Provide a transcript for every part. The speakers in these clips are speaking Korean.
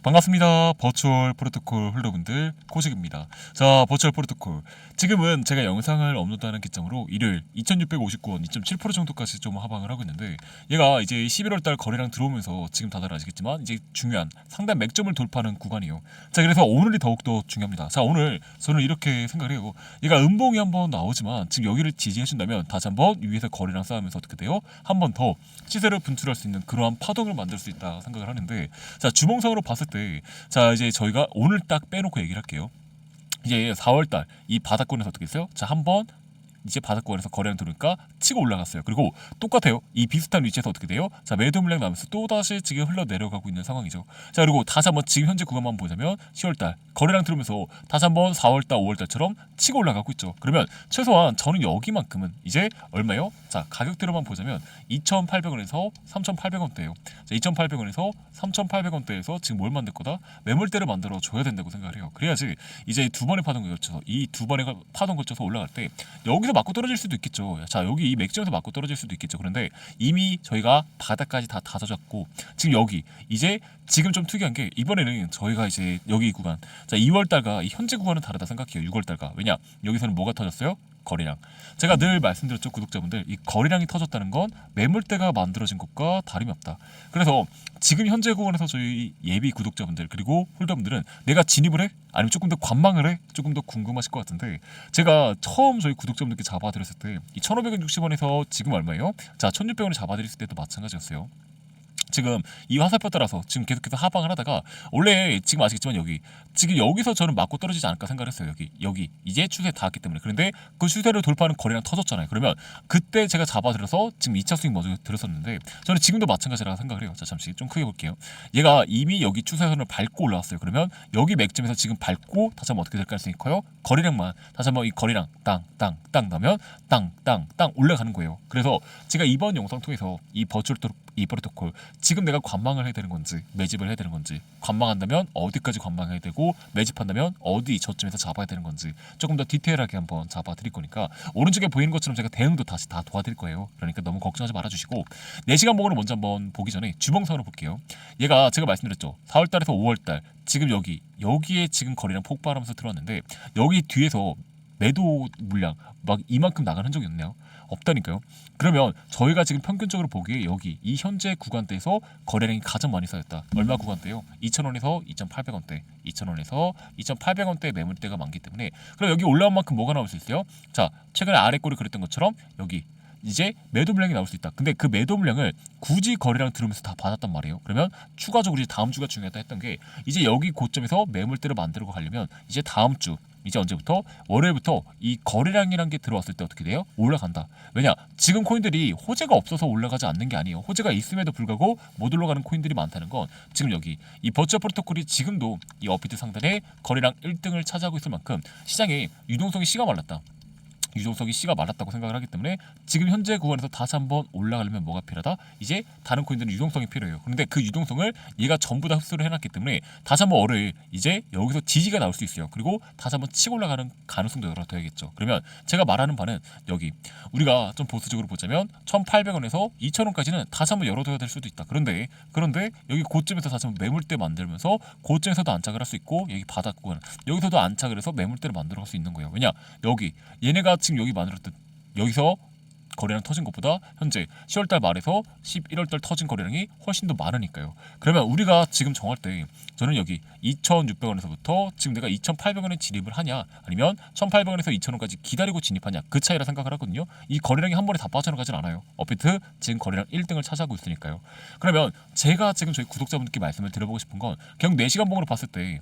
반갑습니다. 버추얼 프로토콜 홀더분들 코식입니다. 자, 버추얼 프로토콜. 지금은 제가 영상을 업로드하는 기점으로 일요일 2659원 2.7% 정도까지 좀 하방을 하고 있는데 얘가 이제 11월 달 거래량 들어오면서 지금 다들 아시겠지만 이제 중요한 상단 맥점을 돌파하는 구간이에요. 자, 그래서 오늘이 더욱더 중요합니다. 자, 오늘 저는 이렇게 생각을 해요. 얘가 음봉이 한번 나오지만 지금 여기를 지지해 준다면 다시 한번 위에서 거래량 쌓으면서 어떻게 돼요? 한 번 더 시세를 분출할 수 있는 그러한 파동을 만들 수 있다 생각을 하는데 자, 주봉상으로 봤을 때 자, 이제 저희가 오늘 딱 빼놓고 얘기를 할게요. 이제 4월달 이 바닥권에서 어떻게 했어요? 자, 한번 이제 바닥권에서 거래량 들어오니까 치고 올라갔어요. 그리고 똑같아요. 이 비슷한 위치에서 어떻게 돼요? 자, 매도 물량 나면서 또 다시 지금 흘러 내려가고 있는 상황이죠. 자, 그리고 다시 한번 지금 현재 구간만 보자면 10월달 거래량 들어오면서 다시 한번 4월달, 5월달처럼 치고 올라가고 있죠. 그러면 최소한 저는 여기만큼은 이제 얼마요? 자, 가격대로만 보자면 2,800원에서 3,800원대예요. 자, 2,800원에서 3,800원대에서 지금 뭘 만들 거다? 매물대를 만들어 줘야 된다고 생각을 해요. 그래야지 이제 두 번의 파동 걸쳐서 이 두 번의 파동 걸쳐서 올라갈 때 여기서 맞고 떨어질 수도 있겠죠. 자, 여기 이 맥점에서 맞고 떨어질 수도 있겠죠. 그런데 이미 저희가 바닥까지 다 다져졌고 지금 여기 이제 지금 좀 특이한 게 이번에는 저희가 이제 여기 구간 자 2월 달과 이 현재 구간은 다르다 생각해요. 6월 달과 왜냐 여기서는 뭐가 터졌어요? 거래량. 제가 늘 말씀드렸죠 구독자분들 이 거래량이 터졌다는 건 매물대가 만들어진 것과 다름이 없다. 그래서 지금 현재 구간에서 저희 예비 구독자분들 그리고 홀더분들은 내가 진입을 해 아니면 조금 더 관망을 해 조금 더 궁금하실 것 같은데 제가 처음 저희 구독자분들께 잡아드렸을 때 이 1,560원에서 지금 얼마예요? 자 1,600원에 잡아드렸을 때도 마찬가지였어요. 지금 이 화살표 따라서 지금 계속해서 하방을 하다가 원래 지금 아시겠지만 여기 지금 여기서 저는 맞고 떨어지지 않을까 생각을 했어요. 여기 여기 이제 추세 닿았기 때문에. 그런데 그 추세를 돌파하는 거래량 터졌잖아요. 그러면 그때 제가 잡아들여서 지금 2차 수익 먼저 들었었는데 저는 지금도 마찬가지라고 생각을 해요. 자 잠시 좀 크게 볼게요. 얘가 이미 여기 추세선을 밟고 올라왔어요. 그러면 여기 맥점에서 지금 밟고 다시 한번 어떻게 될 가능성이 커요? 거래량만 다시 한번 이 거래량 땅땅땅 나면 땅땅땅 올라가는 거예요. 그래서 제가 이번 영상 통해서 이 버추얼 토- 이 프로토콜 지금 내가 관망을 해야 되는 건지 매집을 해야 되는 건지 관망한다면 어디까지 관망해야 되고 매집한다면 어디 저점에서 잡아야 되는 건지 조금 더 디테일하게 한번 잡아 드릴 거니까 오른쪽에 보이는 것처럼 제가 대응도 다시 다 도와드릴 거예요. 그러니까 너무 걱정하지 말아주시고 4시간 봉으로 먼저 한번 보기 전에 주봉선으로 볼게요. 얘가 제가 말씀드렸죠. 4월달에서 5월달 지금 여기 여기에 지금 거래량 폭발하면서 들어왔는데 여기 뒤에서 매도 물량 막 이만큼 나간 흔적이 없네요. 없다니까요. 그러면 저희가 지금 평균적으로 보기에 여기 이 현재 구간대에서 거래량이 가장 많이 쌓였다. 얼마 구간대요? 2,000원에서 2,800원대, 2,000원에서 2,800원대 매물대가 많기 때문에 그럼 여기 올라온 만큼 뭐가 나올 수 있어요? 자, 최근에 아래 꼴이 그랬던 것처럼 여기 이제 매도 물량이 나올 수 있다. 근데 그 매도 물량을 굳이 거래량 들으면서 다 받았단 말이에요. 그러면 추가적으로 이제 다음 주가 중요하다 했던 게 이제 여기 고점에서 매물대를 만들고 가려면 이제 다음 주 이제 언제부터 월요일부터 이 거래량이란 게 들어왔을 때 어떻게 돼요? 올라간다. 왜냐? 지금 코인들이 호재가 없어서 올라가지 않는 게 아니에요. 호재가 있음에도 불구하고 못 올라가는 코인들이 많다는 건 지금 여기 이 버추어 프로토콜이 지금도 이 업비트 상단에 거래량 1등을 차지하고 있을 만큼 시장에 유동성이 씨가 말랐다. 유동성이 씨가 말랐다고 생각을 하기 때문에 지금 현재 구간에서 다시 한번 올라가려면 뭐가 필요하다? 이제 다른 코인들은 유동성이 필요해요. 그런데 그 유동성을 얘가 전부 다 흡수를 해놨기 때문에 다시 한번 월요일 이제 여기서 지지가 나올 수 있어요. 그리고 다시 한번 치고 올라가는 가능성도 열어둬야겠죠. 그러면 제가 말하는 바는 여기 우리가 좀 보수적으로 보자면 1,800원에서 2,000원까지는 다시 한번 열어둬야 될 수도 있다. 그런데 그런데 여기 고점에서 다시 한번 매물대 만들면서 고점에서도 안착을 할 수 있고 여기 바닥 구간 여기서도 안착을 해서 매물대를 만들어 갈 수 있는 거예요. 왜냐 여기 얘네가 지금 여기 만들었던 여기서 거래량 터진 것보다 현재 10월달 말에서 11월달 터진 거래량이 훨씬 더 많으니까요. 그러면 우리가 지금 정할 때 저는 여기 2,600원에서부터 지금 내가 2,800원에 진입을 하냐 아니면 1,800원에서 2,000원까지 기다리고 진입하냐 그 차이라 생각을 하거든요. 이 거래량이 한 번에 다 빠져나가진 않아요. 업비트 지금 거래량 1등을 차지하고 있으니까요. 그러면 제가 지금 저희 구독자분들께 말씀을 드려보고 싶은 건 그냥 4시간 봉으로 봤을 때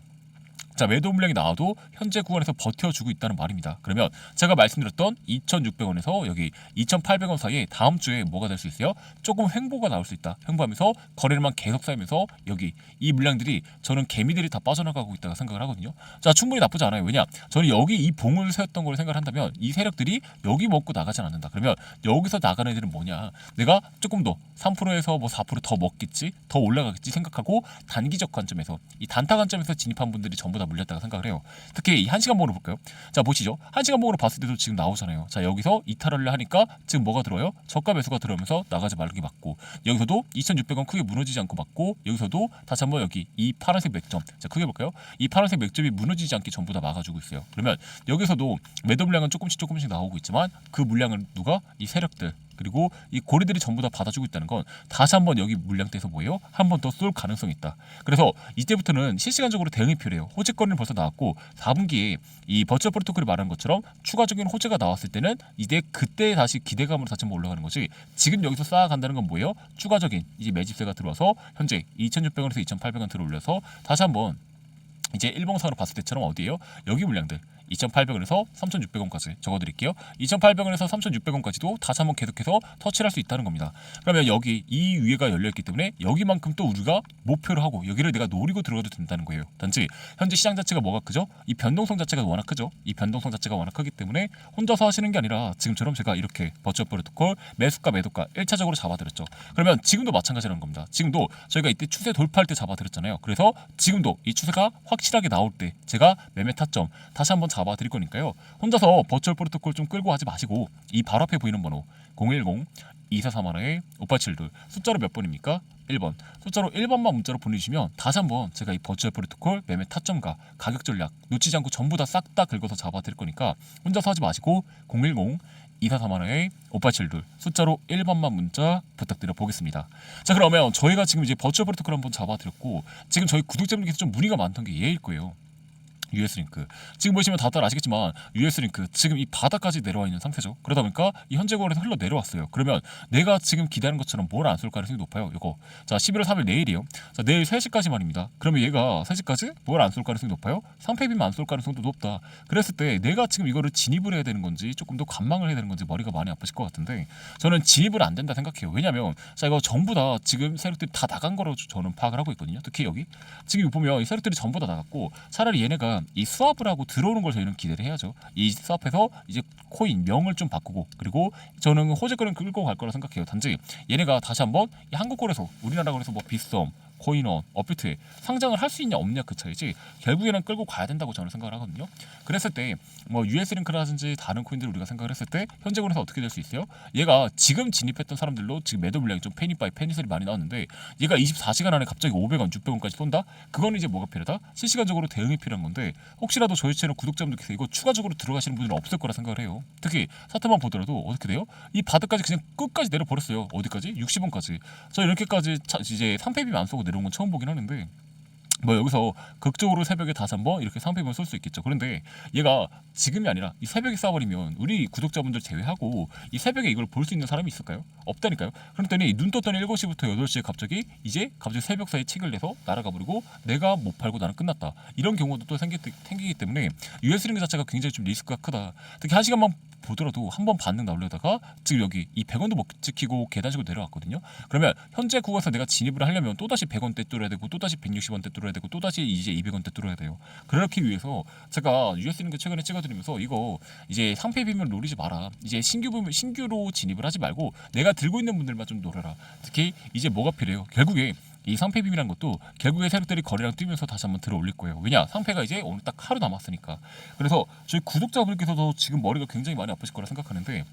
자 매도 물량이 나와도 현재 구간에서 버텨주고 있다는 말입니다. 그러면 제가 말씀드렸던 2,600원에서 여기 2,800원 사이에 다음 주에 뭐가 될 수 있어요? 조금 횡보가 나올 수 있다. 횡보하면서 거래량만 계속 쌓이면서 여기 이 물량들이 저는 개미들이 다 빠져나가고 있다고 생각을 하거든요. 자 충분히 나쁘지 않아요. 왜냐? 저는 여기 이 봉을 세웠던 걸 생각을 한다면 이 세력들이 여기 먹고 나가진 않는다. 그러면 여기서 나가는 애들은 뭐냐? 내가 조금 더 3%에서 뭐 4%더 먹겠지, 더 올라가겠지 생각하고 단기적 관점에서 이 단타 관점에서 진입한 분들이 전부 다다 물렸다고 생각을 해요. 특히 이 1시간 봉으로 볼까요? 자 보시죠. 1시간 봉으로 봤을 때도 지금 나오잖아요. 자 여기서 이탈을 하니까 지금 뭐가 들어요? 저가 매수가 들어오면서 나가지 말기 맞고 여기서도 2,600원 크게 무너지지 않고 맞고 여기서도 다시 한번 여기 이 파란색 맥점 자 크게 볼까요? 이 파란색 맥점이 무너지지 않게 전부 다 막아주고 있어요. 그러면 여기서도 매도 물량은 조금씩 조금씩 나오고 있지만 그 물량은 누가 이 세력들 그리고 이 고리들이 전부 다 받아주고 있다는 건 다시 한번 여기 물량대에서 뭐예요? 한 번 더 쏠 가능성이 있다. 그래서 이때부터는 실시간적으로 대응이 필요해요. 호재거리는 벌써 나왔고 4분기에 이 버추얼 프로토콜이 말한 것처럼 추가적인 호재가 나왔을 때는 이제 그때 다시 기대감으로 다시 한번 올라가는 거지. 지금 여기서 쌓아간다는 건 뭐예요? 추가적인 이제 매집세가 들어와서 현재 2,600원에서 2,800원 들어올려서 다시 한번 이제 일봉상으로 봤을 때처럼 어디예요? 여기 물량들 2,800원에서 3,600원까지 적어드릴게요. 2,800원에서 3,600원까지도 다시 한번 계속해서 터치를 할수 있다는 겁니다. 그러면 여기 이 위에가 열려있기 때문에 여기만큼 또 우리가 목표를 하고 여기를 내가 노리고 들어가도 된다는 거예요. 단지 현재 시장 자체가 뭐가 크죠? 이 변동성 자체가 워낙 크죠. 이 변동성 자체가 워낙 크기 때문에 혼자서 하시는 게 아니라 지금처럼 제가 이렇게 버추얼 프로토콜 매수가 매도가 1차적으로 잡아드렸죠. 그러면 지금도 마찬가지라는 겁니다. 지금도 저희가 이때 추세 돌파할 때 잡아드렸잖아요. 그래서 지금도 이 추세가 확실하게 나올 때 제가 매매 타점 다시 한번 잡아 드릴 거니까요. 혼자서 버추얼 프로토콜 좀 끌고 하지 마시고 이 바로 앞에 보이는 번호 010 2431에 5872 숫자로 몇 번입니까? 1번 숫자로 1번만 문자로 보내주시면 다시 한번 제가 이 버추얼 프로토콜 매매 타점과 가격 전략 놓치지 않고 전부 다 싹 다 긁어서 잡아드릴 거니까 혼자서 하지 마시고 010 2431에 5872 숫자로 1번만 문자 부탁드려 보겠습니다. 자 그러면 저희가 지금 이제 버추얼 프로토콜 한번 잡아드렸고 지금 저희 구독자분께서 좀 문의가 많던 게 얘일 거예요. US 링크 지금 보시면 다들 아시겠지만 US 링크 지금 이 바닥까지 내려와 있는 상태죠. 그러다 보니까 이 현재 거래에서 흘러 내려왔어요. 그러면 내가 지금 기다리는 것처럼 뭘 안 쏠 가능성이 높아요. 이거 자 11월 3일 내일이요. 자 내일 3시까지 말입니다. 그러면 얘가 3시까지 뭘 안 쏠 가능성이 높아요? 상패비만 안 쏠 가능성도 높다. 그랬을 때 내가 지금 이거를 진입을 해야 되는 건지 조금 더 관망을 해야 되는 건지 머리가 많이 아프실 것 같은데 저는 진입을 안 된다 생각해요. 왜냐면 자 이거 전부 다 지금 세력들이 다 나간 거로 저는 파악을 하고 있거든요. 특히 여기 지금 보면 이 세력들이 전부 다 나갔고 차라리 얘네가 이 수합을 하고 들어오는 걸 저희는 기대를 해야죠. 이 수합해서 이제 코인 명을 좀 바꾸고 그리고 저는 호재거리는 끌고 갈 거라 생각해요. 단지 얘네가 다시 한번 이 한국거래소 우리나라 거래소 뭐 비썸 코인원, 업비트에 상장을 할 수 있냐 없냐 그 차이지 결국에는 끌고 가야 된다고 저는 생각을 하거든요. 그랬을 때 뭐 US 링크라든지 다른 코인들 우리가 생각을 했을 때 현재 거래소 어떻게 될 수 있어요? 얘가 지금 진입했던 사람들로 지금 매도 물량이 좀 패닉바이 패닉셀이 많이 나왔는데 얘가 24시간 안에 갑자기 500원, 600원까지 쏜다? 그건 이제 뭐가 필요하다? 실시간적으로 대응이 필요한 건데 혹시라도 저희 채널 구독자분들께서 이거 추가적으로 들어가시는 분들은 없을 거라 생각을 해요. 특히 사태만 보더라도 어떻게 돼요? 이 바닥까지 그냥 끝까지 내려버렸어요. 어디까지? 60원까지. 저 이렇게까지 차- 이제 상패비만 안 쏘고 내려온 건 처음 보긴 하는데 뭐 여기서 극적으로 새벽에 다시 한번 이렇게 상패비만 쏠수 있겠죠. 그런데 얘가 지금이 아니라 이 새벽에 쏴버리면 우리 구독자분들 제외하고 이 새벽에 이걸 볼 수 있는 사람이 있을까요? 없다니까요. 그랬더니 눈 떴더니 7시부터 8시에 갑자기 이제 갑자기 새벽 사이 책을 내서 날아가 버리고 내가 못 팔고 나는 끝났다. 이런 경우도 또 생기, 생기기 때문에 US 링크 자체가 굉장히 좀 리스크가 크다. 특히 한 시간만 보더라도 한 번 반등 나오려다가 지금 여기 이 100원도 못 지키고 계단식으로 내려왔거든요. 그러면 현재 구간에서 내가 진입을 하려면 또다시 100원대 뚫어야 되고 또다시 160원대 뚫어야 되고 또다시 이제 200원대 뚫어야 돼요. 그렇기 위해서 제가 링크 최근에 찍어드리면서 이거 이제 상패 비밀 노리지 마라. 이제 신규 비밀- 신규로 진입을 하지 말고 내가 들고 있는 분들만 좀 노려라. 특히 이제 뭐가 필요해요? 결국에 이 상패 비밀이란 것도 결국에 세력들이 거래량 뛰면서 다시 한번 들어 올릴 거예요. 왜냐? 상패가 이제 오늘 딱 하루 남았으니까. 그래서 저희 구독자분께서도 지금 머리가 굉장히 많이 아프실 거라 생각하는데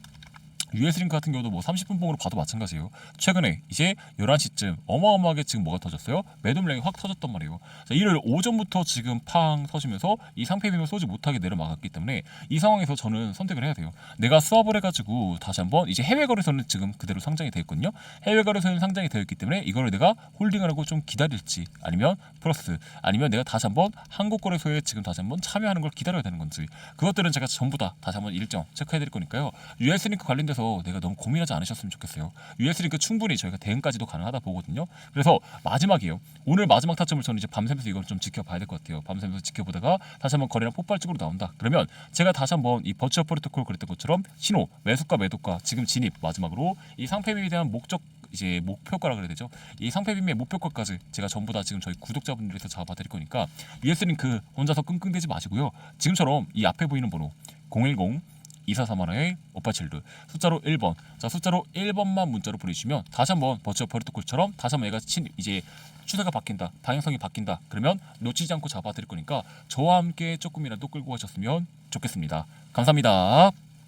링크 같은 경우도 뭐 30분 봉으로 봐도 마찬가지예요. 최근에 이제 11시쯤 어마어마하게 지금 뭐가 터졌어요? 매도 물량이 확 터졌단 말이에요. 자, 일요일 오전부터 지금 팡 터지면서 이 상패 비밀 쏘지 못하게 내려막았기 때문에 이 상황에서 저는 선택을 해야 돼요. 내가 수합을 해가지고 다시 한번 이제 해외 거래소는 지금 그대로 상장이 되어 있거든요. 해외 거래소는 상장이 되어 있기 때문에 이거를 내가 홀딩을 하고 좀 기다릴지 아니면 플러스 아니면 내가 다시 한번 한국 거래소에 지금 다시 한번 참여하는 걸 기다려야 되는 건지 그것들은 제가 전부 다 다시 한번 일정 체크해 드릴 거니까요. US 링크 관련돼서 내가 너무 고민하지 않으셨으면 좋겠어요. US 링크 충분히 저희가 대응까지도 가능하다 보거든요. 그래서 마지막이에요. 오늘 마지막 타점을 저는 이제 밤새면서 이걸 좀 지켜봐야 될 것 같아요. 밤새면서 지켜보다가 다시 한번 거래량 폭발적으로 나온다. 그러면 제가 다시 한번 이 버추얼 프로토콜 그랬던 것처럼 신호, 매수가, 매도가 지금 진입 마지막으로 이 상패에 대한 목적 이제 목표가라 그래야 되죠. 이 상패빔의 목표가까지 제가 전부 다 지금 저희 구독자분들에서 잡아드릴 거니까 US 링크 혼자서 끙끙대지 마시고요. 지금처럼 이 앞에 보이는 번호 010 2431의 오빠칠루 숫자로 1번. 자 숫자로 1번만 문자로 보내주시면 다시 한번 버추얼 프로토콜처럼 다시 한번 얘가 친 이제 추세가 바뀐다 방향성이 바뀐다 그러면 놓치지 않고 잡아드릴 거니까 저와 함께 조금이라도 끌고 가셨으면 좋겠습니다. 감사합니다